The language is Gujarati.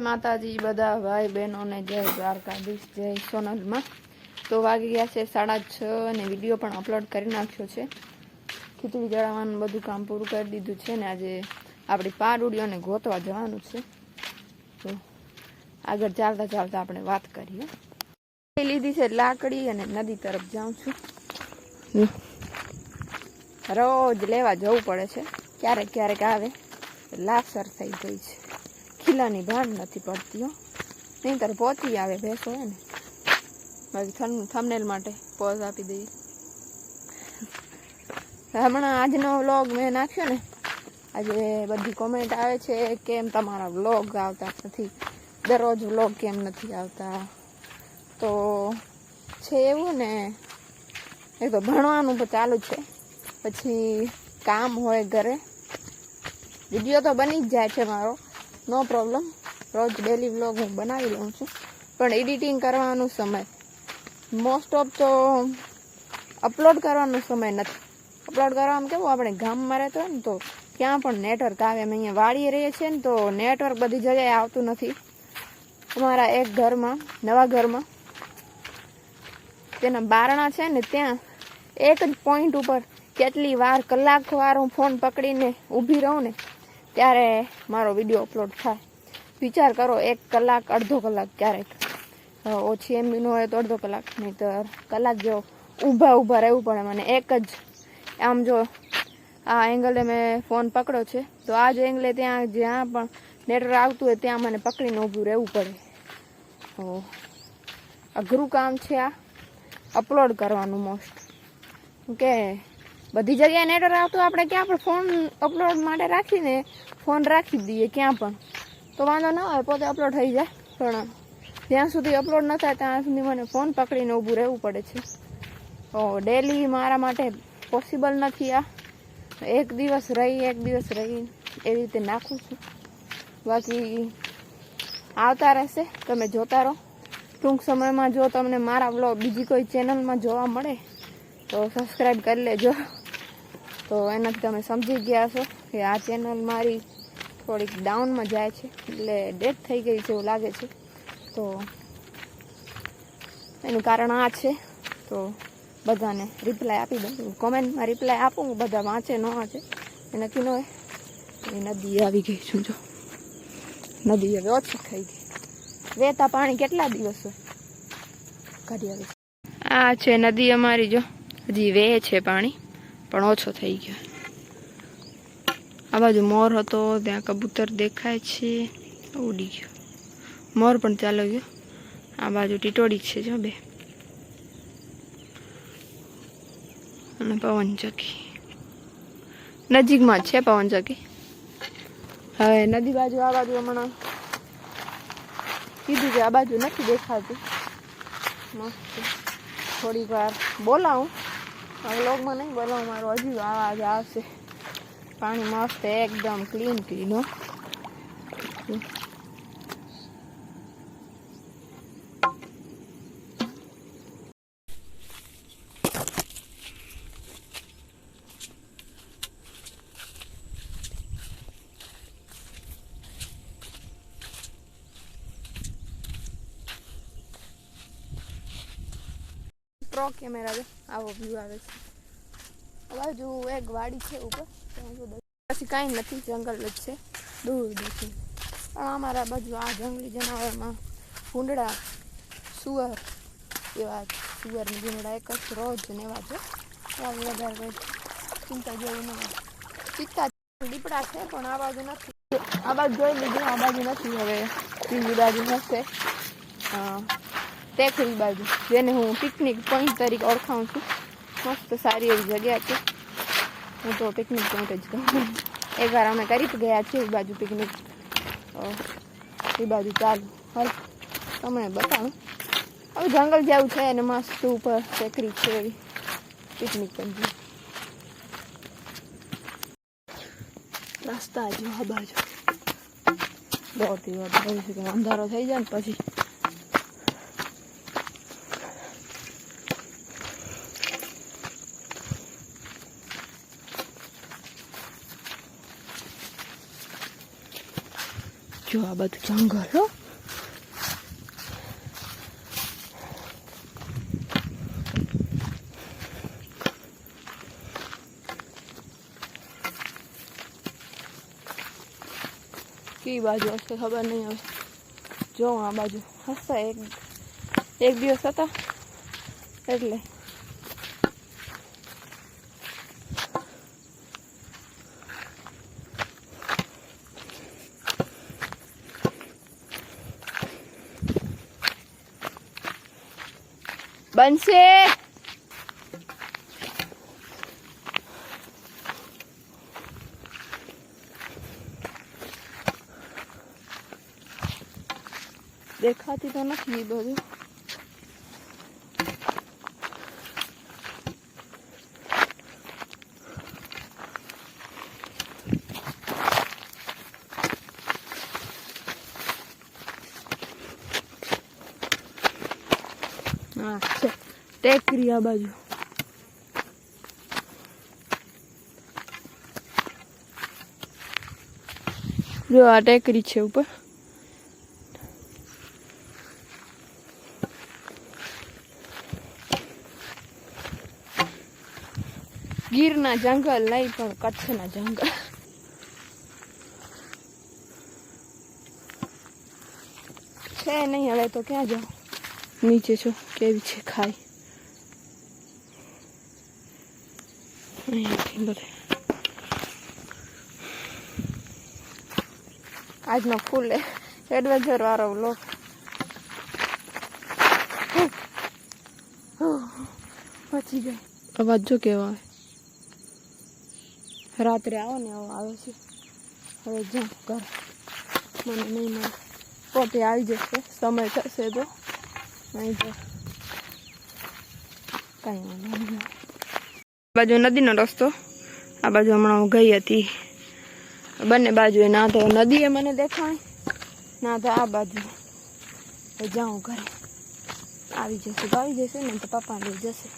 માતાજી બધા ભાઈ બહેનોને જય દ્વારકાધીશ, જય સોનલમાં. તો વાગી ગયા છે સાડા છ અને વીડિયો પણ અપલોડ કરી નાખ્યો છે. ખીચડી જળાવવાનું બધું કામ પૂરું કરી દીધું છે ને આજે આપણી પાડુડીઓને ગોતવા જવાનું છે. તો આગળ ચાલતા ચાલતા આપણે વાત કરીએ. લીધી છે લાકડી અને નદી તરફ જાઉં છું. રોજ લેવા જવું પડે છે. ક્યારેક ક્યારેક આવે લાસર થઈ ગઈ છે. ખીલાની ભાડ નથી પડતી હો. નહીંતર પહોંચી આવે, ભેંસો હોય ને. બાકી થમ થમનેલ માટે પોઝ આપી દઈએ. હમણાં આજનો વ્લોગ મેં નાખ્યો ને. આજે બધી કોમેન્ટ આવે છે કેમ તમારા વ્લોગ આવતા નથી. દરરોજ વ્લોગ કેમ નથી આવતા. તો છે એવું ને. એક તો ભણવાનું તો ચાલુ છે. પછી કામ હોય ઘરે. વીડિયો તો બની જ જાય છે મારો. નો પ્રોબ્લેમ રોજ ડેલી વ્લોગ હું બનાવી લઉં છું. પણ એડિટિંગ કરવાનો સમય. મોસ્ટ ઓફ તો અપલોડ કરવાનો સમય નથી. અપલોડ કરવામાં કેવું, આપણે ગામમાં રહેતો હોય ને તો ક્યાં પણ નેટવર્ક આવે, અમે અહીંયા વાડીએ રહીએ છીએ ને તો નેટવર્ક બધી જગ્યાએ આવતું નથી. અમારા એક ઘરમાં, નવા ઘરમાં, તેના બારણા છે ને ત્યાં એક જ પોઈન્ટ ઉપર કેટલી વાર, કલાક વાર હું ફોન પકડીને ઊભી રહું ને ત્યારે મારો વીડિયો અપલોડ થાય. વિચાર કરો, એક કલાક, અડધો કલાક ક્યારેક. ઓછી એમબીનો હોય તો અડધો કલાક નહીં તો કલાક જેવો ઊભા ઊભા રહેવું પડે મને. એક જ, આમ જો, આ એંગલે મેં ફોન પકડ્યો છે, તો આ જ એંગલે ત્યાં જ્યાં પણ નેટવર્ક આવતું હોય ત્યાં મને પકડીને ઊભું રહેવું પડે. અઘરું કામ છે આ. અપલોડ કરવાનું મોસ્ટ કે બધી જગ્યાએ નેટવર્ક આવતું આપણે ક્યાં પણ ફોન અપલોડ માટે રાખીને ફોન રાખી દઈએ, ક્યાં પણ. તો વાંધો ન હોય પોતે અપલોડ થઈ જાય, પણ જ્યાં સુધી અપલોડ ન થાય, ત્યાં સુધી મને ફોન પકડીને ઊભું રહેવું પડે છે. તો ડેલી મારા માટે પોસિબલ નથી આ. એક દિવસ રહી, એક દિવસ રહી, એવી રીતે નાખું છું. બાકી આવતા રહેશે, તમે જોતા રહો. ટૂંક સમયમાં જો તમને મારા વ્લોગ બીજી કોઈ ચેનલમાં જોવા મળે, તો સબસ્ક્રાઈબ કરી લેજો. તો એનાથી તમે સમજી ગયા છો કે આ ચેનલ મારી થોડીક ડાઉનમાં જાય છે, એટલે ડેટ થઈ ગઈ છે એવું લાગે છે. તો એનું કારણ આ છે. તો બધાને રિપ્લાય આપી દઉં. કોમેન્ટમાં રિપ્લાય આપું બધા વાંચે, ન વાંચે. એ નક્કી ન હોય. નદી આવી ગઈ છું, જો. નદી હવે ઓછી થઈ ગઈ. વહેતા પાણી કેટલા દિવસ કાઢી આવે આ છે નદી અમારી, જો. હજી વે છે પાણી. પણ ઓછો થઈ ગયો. આ બાજુ મોર હતો, ત્યાં કબૂતર દેખાય છે, ઉડી ગયો. મોર પણ ચાલો ગયો. આ બાજુ ટીટોડી છે જો બે. અને પવનચક્કી નજીકમાં છે પવનચક્કી હવે નદી બાજુ, આ બાજુ હમણાં કીધું કે આ બાજુ નથી દેખાતું. મસ્ત. થોડીક વાર બોલાવું. વ્લોગમાં નહીં બોલો મારો હજુ આવાજ આવશે. પાણી મસ્ત એકદમ ક્લીન ક્લીન હો પ્રો કેમેરા છે. આવો વ્યૂ આવે છે. બાજુ એક વાડી છે ઉપર. પછી કાંઈ નથી, જંગલ જ છે. દૂર દૂરથી. પણ અમારા બાજુ આ જંગલી જનાવરમાં ભૂંડડા સુવર એવા સુવર ભૂંડડા એક જ રોજ ને એવા છે વધારે કંઈ ચિંતા જેવું ન ચિત્તા દીપડા છે, પણ આ બાજુ નથી. આ બાજુ જોઈ લીધું, આ બાજુ નથી હવે. બીજી બાજુ હશે. ટેકરી બાજુ, જેને હું પિકનિક પોઈન્ટ તરીકે ઓળખાઉં છું. મસ્ત સારી એવી જગ્યા છે. હું તો પિકનિક પોઈન્ટ જ કહું એકવાર અમે કરી ગયા છીએ એ બાજુ પિકનિક એ બાજુ ચાલુ, હાલ તમને બતાવું. હવે જંગલ જેવું છે અને મસ્ત ઉપર ટેકરી છે એવી પિકનિક પણ રસ્તા જો આ બાજુ દોડતી દોડતી અંધારો થઈ જાય ને પછી જો આ બધું જંગલ હો કઈ બાજુ હશે ખબર નહીં હવે જો આ બાજુ હશે એક એક દિવસ હતા એટલે બનશે. દેખાતી તો નથી બધું. ટેકરી આ બાજુ. જો, આ ટેકરી છે ઉપર. ગીરના જંગલ નહીં, પણ કચ્છના જંગલ. છે નહીં, હવે તો ક્યાં જાઉં? નીચે છો, કેવી છે ખાઈ? આજનો ફૂલ એડવેન્ચર વાળો વ્લોગ. પચી ગઈ અવાજ જો કેવો આવે? રાત્રે આવો ને આવો આવે છે. હવે જાઉં ઘર. મને નહીં મળે. પોતે આવી જશે, સમય થશે તો. બાજુ નદીનો રસ્તો. આ બાજુ હમણાં હું ગઈ હતી. બંને બાજુએ ના તો નદીએ મને દેખાય, ના તો આ બાજુ જાઉં ઘરે. આવી જશે આવી જશે ને તો પપ્પા લઈ જશે.